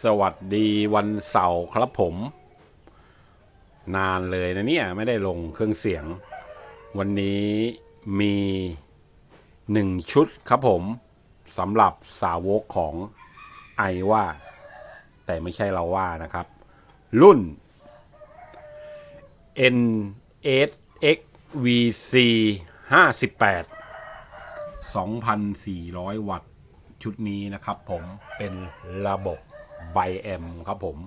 สวัสดีวันเสาร์ครับผม นานเลยนะเนี่ย ไม่ได้ลงเครื่องเสียง วันนี้มีหนึ่งชุดครับผมสำหรับสาวกของไอว่า แต่ไม่ใช่เราว่านะครับ รุ่น N S X V C 58 2,400 วัตต์ชุดนี้นะครับผมเป็นระบบ ไบแอมครับผม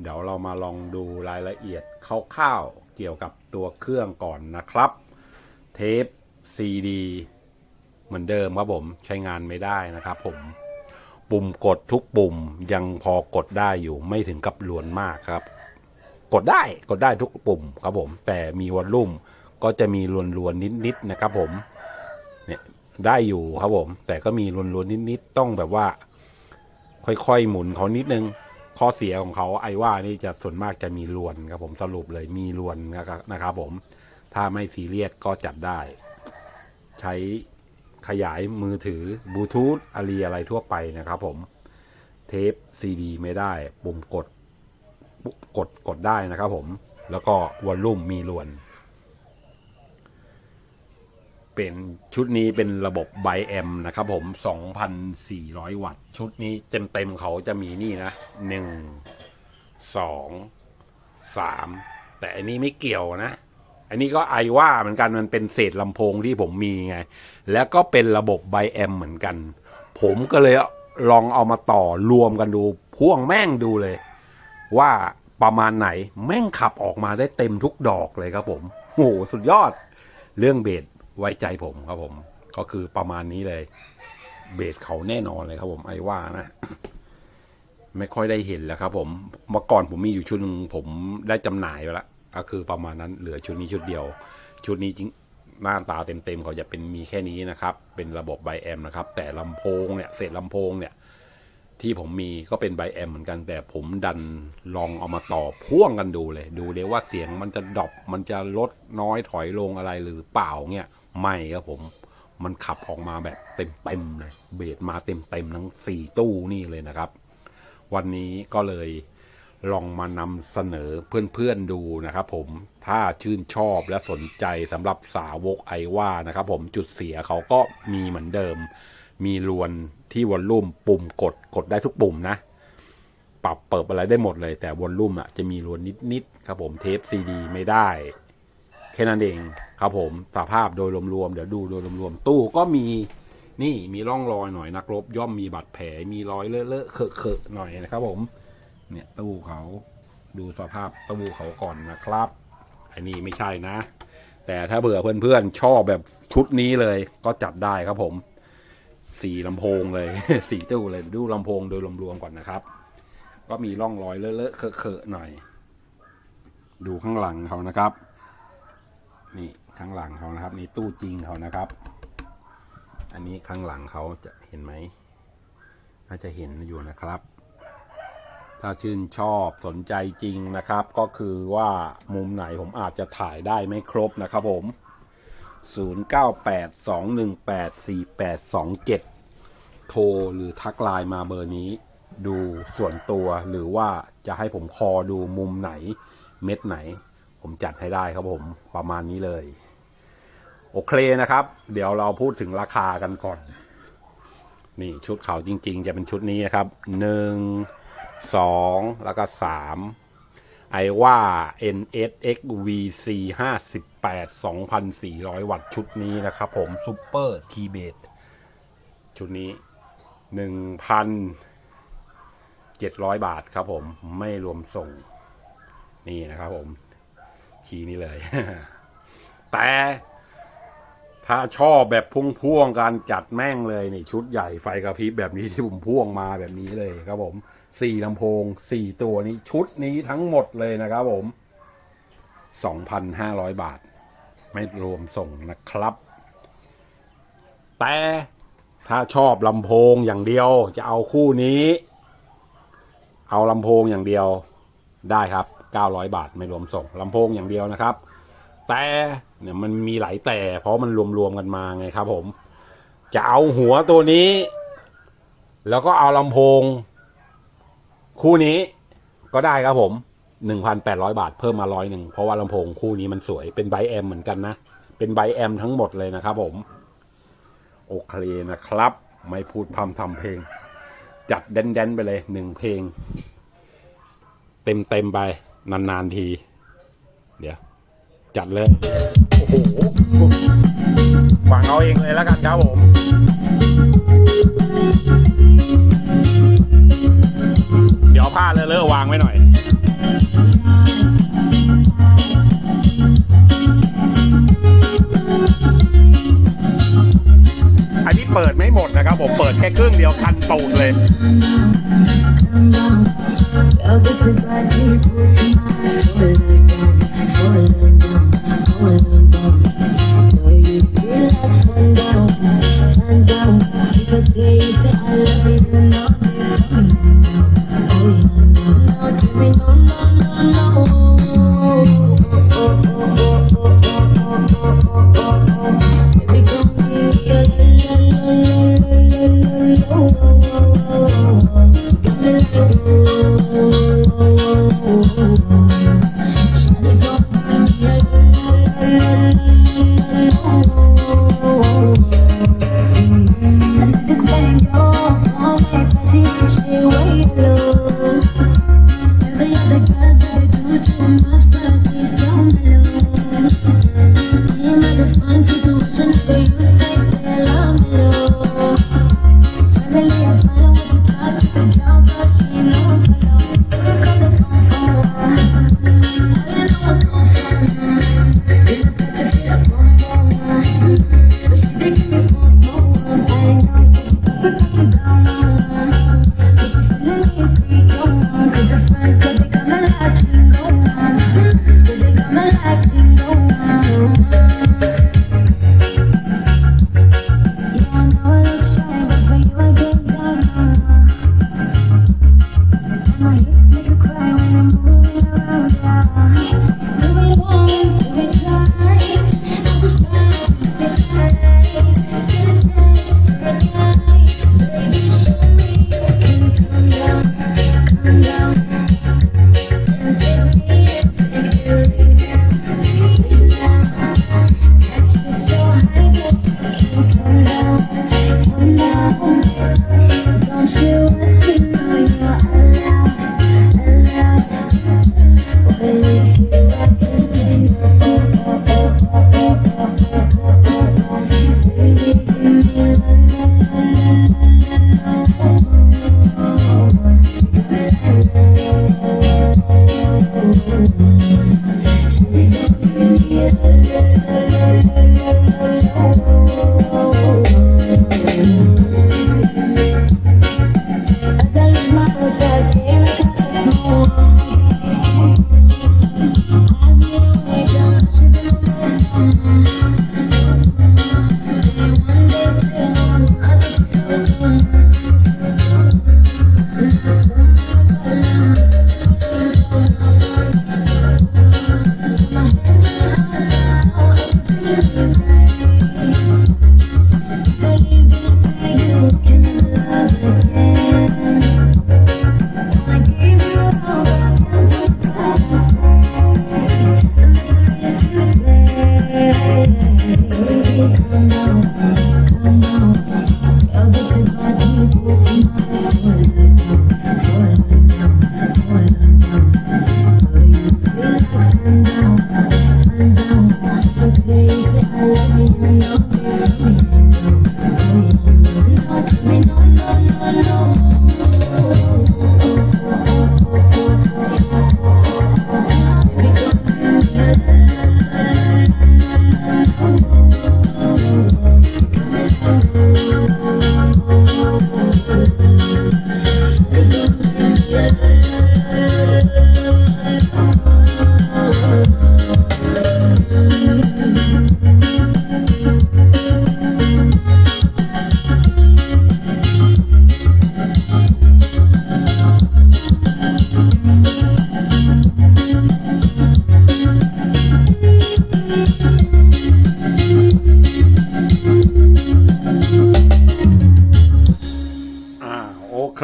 เดี๋ยวเรามาลองดูรายละเอียดคร่าวๆเกี่ยวกับตัวเครื่องก่อนนะครับ เทป CD เหมือนเดิมครับผมใช้งานไม่ได้นะครับผมปุ่มกดทุกปุ่มยังพอกดได้อยู่ไม่ถึงกับลวนมากครับ กดได้กดได้ทุกปุ่มครับผม แต่มีวอลลุ่มก็จะมีลวนๆนิดๆนะครับผมเนี่ยได้อยู่ครับผม แต่ก็มีลวนๆนิดๆต้องแบบว่า ค่อยๆ หมุนเขานิดนึง ข้อเสียของเขาไอ้ว่านี่จะส่วนมากจะมีลวนครับผมสรุปเลยมีลวนนะครับนะครับผมถ้าไม่ซีเรียสก็จัดได้ ใช้ขยายมือถือบลูทูธอะไรอะไรทั่วไปนะครับผมเทปซีดีไม่ได้ ปุ่มกดกดกดได้นะครับผมแล้วก็วอลลุ่มมีลวน เป็นชุดนี้เป็นระบบไบแอมนะครับผม 2,400 วัตต์ ชุดนี้เต็มๆเขาจะมีนี่นะ 1 2 3 แต่อันนี้ไม่เกี่ยวนะ อันนี้ก็ไอว่าเหมือนกันมันเป็นเศษลำโพงที่ผมมีไง แล้วก็เป็นระบบไบแอมเหมือนกัน ผมก็เลยลองเอามาต่อรวมกันดู พ่วงแม่งดูเลย ว่าประมาณไหนแม่งขับออกมาได้เต็มทุกดอกเลยครับผมโหสุดยอดเรื่องเบส ไว้ใจผมครับผม ก็คือประมาณนี้เลย เบสเขาแน่นอนเลยครับผมไอ้ว่านะ ไม่ค่อยได้เห็นแล้วครับ ผมเมื่อก่อนผมมีอยู่ชุดหนึงผมได้จำหน่ายไปแล้วก็คือประมาณนั้นเหลือชุดนี้ชุดเดียว ชุดนี้จริงหน้าตาเต็มๆเขาจะเป็นมีแค่นี้นะครับ เป็นระบบไบแอมนะครับ แต่ลำโพงเนี่ยเศษลำโพงเนี่ย ที่ผมมีก็เป็นไบแอมเหมือนกัน แต่ผมดันลองเอามาต่อพ่วงกันดูเลย ดูเลยว่าเสียงมันจะดรอปมันจะลดน้อยถอยลงอะไรหรือเปล่าเนี่ย ไม่ครับผม มันขับออกมาแบบเต็มๆเลยเบสมาเต็มๆทั้งสี่ตู้นี่เลยนะครับ วันนี้ก็เลยลองมานำเสนอเพื่อนๆดูนะครับผมถ้าชื่นชอบและสนใจสำหรับสาวกไอว่านะครับผมจุดเสียเขาก็มีเหมือนเดิม มีลวนที่วอลลุ่มปุ่มกดกดได้ทุกปุ่มนะ ปรับเปิดอะไรได้หมดเลย แต่วอลลุ่มอะจะมีลวนนิดๆครับผมเทปซีดีไม่ได้ แค่นั้นเองครับผมสภาพโดยรวมๆเดี๋ยวดูโดยรวมๆตู้ก็มีนี่มีร่องรอยหน่อยนักรบย่อมมีบาดแผลมีรอยเลอะๆเขอะๆหน่อยนะครับ ผม เนี่ยตู้เขาดูสภาพตู้เขาก่อนนะครับ อันนี้ไม่ใช่นะ แต่ถ้าเบื่อเพื่อนๆชอบแบบชุดนี้เลยก็จัดได้ครับผมสี่ลำโพงเลยสี่ตู้เลยดูลำโพงโดยรวมๆก่อนนะครับ ก็มีร่องรอยเลอะๆเขอะๆหน่อย ดูข้างหลังเขานะครับ นี่ข้างหลังเขานะครับนี่ตู้จริงเขานะครับ อันนี้ข้างหลังเขาจะเห็นไหมน่าจะเห็นอยู่นะครับ ถ้าชื่นชอบสนใจจริงนะครับ ก็คือว่ามุมไหนผมอาจจะถ่ายได้ไม่ครบนะครับผม 0982184827 โทรหรือทักไลน์มาเบอร์นี้ ดูส่วนตัวหรือว่าจะให้ผมคอดูมุมไหนเม็ดไหน ผมจัดให้ได้ครับผมประมาณนี้เลย โอเคนะครับ เดี๋ยวเราพูดถึงราคากันก่อน นี่ชุดเขาจริง ๆ จะเป็นชุดนี้นะครับหนึ่งสองแล้วก็สามไอว่า NSX VC 58 2,400 วัตต์ชุดนี้นะครับผมซูเปอร์คีเบดชุดนี้ 1,700 บาทครับผมไม่รวมส่ง นี่นะครับผม คีย์นี้เลย แต่ถ้าชอบแบบพ่วงๆการจัดแม่งเลยนี่ชุดใหญ่ไฟกระพริบแบบนี้ที่ผมพ่วงมาแบบนี้เลยครับผมสี่ลำโพงสี่ตัวนี้ชุดนี้ทั้งหมดเลยนะครับผมสองพันห้าร้อยบาท ไม่รวมส่งนะครับ แต่ถ้าชอบลำโพงอย่างเดียวจะเอาคู่นี้ เอาลำโพงอย่างเดียวได้ครับ 900 บาทไม่รวมส่งลำโพงอย่างเดียวนะครับ แต่เนี่ยมันมีหลายแต่ เพราะมันรวมๆกันมาไงครับ ผม จะเอาหัวตัวนี้ แล้วก็เอาลำโพง คู่นี้ก็ได้ครับผมหนึ่งพันแปดร้อยบาทเพิ่มมาร้อยหนึ่งเพราะว่าลำโพงคู่นี้มันสวยเป็นไบแอมเหมือนกันนะ เป็นไบแอมทั้งหมดเลยนะครับผมโอเคนะครับ ไม่พูดพร่ำทำเพลง จัดแดนๆไปเลยหนึ่งเพลง เต็มเต็มๆไป นานๆที เดี๋ยว จัดเลย โอ้โหฟังเอาเองเลยแล้วกันครับผมเดี๋ยวผ้าเลอะเลอวางไว้หน่อยอันนี้เปิดไม่หมดนะครับผมเปิดแค่ครึ่งเดียวคันตูดเลย Love is a body, put in my full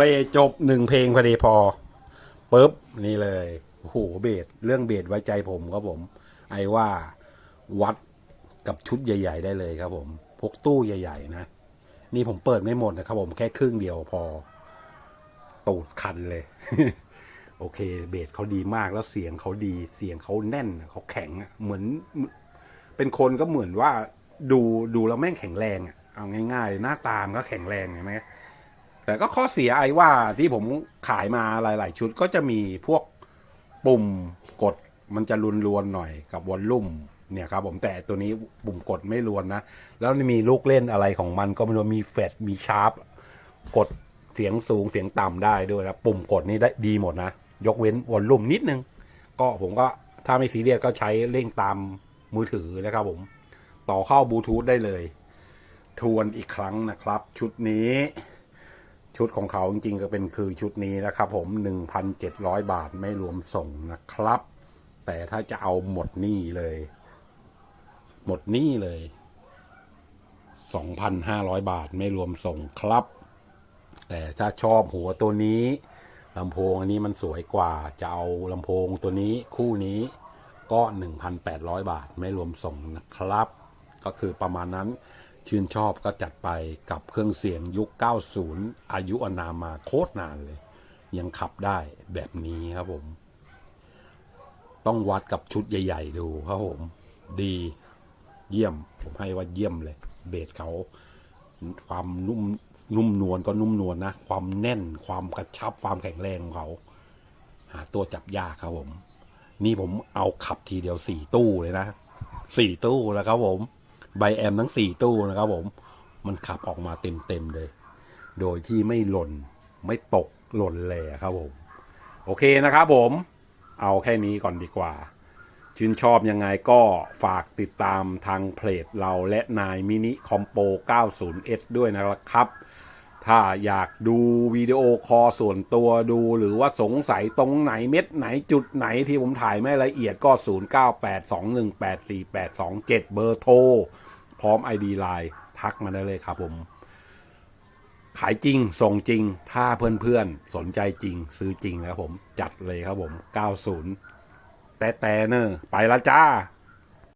อ่าโอเคจบหนึ่งเพลงพอดีพอปุ๊บนี่เลยโอ้โหเบสเรื่องเบสไว้ใจผมครับผม ไอ้ว่าวัดกับชุดใหญ่ ๆ ได้เลยครับ ผมพวกตู้ใหญ่ ๆ นะ นี่ผมเปิดไม่หมดนะครับ ผมแค่ครึ่งเดียวพอ ตูดคันเลย โอเค เบสเขาดีมากแล้วเสียงเขาดี เสียงเขาแน่นเขาแข็งเหมือน เป็นคนก็เหมือนว่า ดูดูแล้วแม่งแข็งแรงอะเอาง่าย ๆ หน้าตามก็แข็งแรงใช่ไหม แต่ก็ข้อเสียไอ้ว่าที่ผมขายมาหลาย ๆ ชุดก็จะมีพวกปุ่มกดมันจะรุนรวนหน่อยกับวอลลุ่มเนี่ยครับผมแต่ตัวนี้ปุ่มกดไม่รวนนะ แล้วมีลูกเล่นอะไรของมันก็ไม่รู้มีเฟดมีชาร์ปกดเสียงสูงเสียงต่ำได้ด้วยนะปุ่มกดนี่ได้ดีหมดนะ ยกเว้นวอลลุ่มนิดนึง ก็ผมก็ถ้าไม่ซีเรียสก็ใช้เร่งตามมือถือนะครับผม ต่อเข้าบลูทูธได้เลย ทวนอีกครั้งนะครับ ชุดนี้ ชุดของเขาจริงๆก็เป็นคือชุดนี้นะครับ ผม 1,700 บาทไม่รวมส่งนะครับ แต่ถ้าจะเอาหมดหนี้เลย หมดหนี้เลย 2,500 บาทไม่รวมส่งครับ แต่ถ้าชอบหัวตัวนี้ลำโพงอันนี้มันสวยกว่า จะเอาลำโพงตัวนี้คู่นี้ก็ 1,800 บาทไม่รวมส่งนะครับ ก็คือประมาณนั้น ชื่นชอบก็จัดไปกับเครื่องเสียงยุค 90 อายุอนามาโคตรนานเลย ยังขับได้แบบนี้ครับผม ต้องวัดกับชุดใหญ่ ๆ ดูครับผม ดีเยี่ยม ผมให้ว่าเยี่ยมเลย เบสเขา ความนุ่มนุ่มนวลก็นุ่มนวลนะความแน่นความกระชับความแข็งแรงของเขา หาตัวจับยากครับผม นี่ผมเอาขับทีเดียวสี่ตู้เลยนะสี่ตู้นะครับผม ใบแอมทั้งสี่ตู้นะครับผม มันขับออกมาเต็มเต็มๆเลย โดยที่ไม่หล่นไม่ตกหล่นเลยอะครับผม โอเคนะครับผม เอาแค่นี้ก่อนดีกว่า ชื่นชอบยังไงก็ฝากติดตามทางเพจเราและนายมินิคอมโป 90S ด้วยนะครับ ถ้าอยากดูวิดีโอคอส่วนตัวดูหรือว่าสงสัยตรงไหนเม็ดไหนจุดไหนที่ผมถ่ายไม่ละเอียดก็ 0982184827 เบอร์โทร พร้อม ID Line ทักมาได้เลยครับผม ขายจริง ส่งจริง ถ้าเพื่อนๆ สนใจจริง ซื้อจริงนะครับผม จัดเลยครับผม 90 แต่แต่เนอะไปละจ้า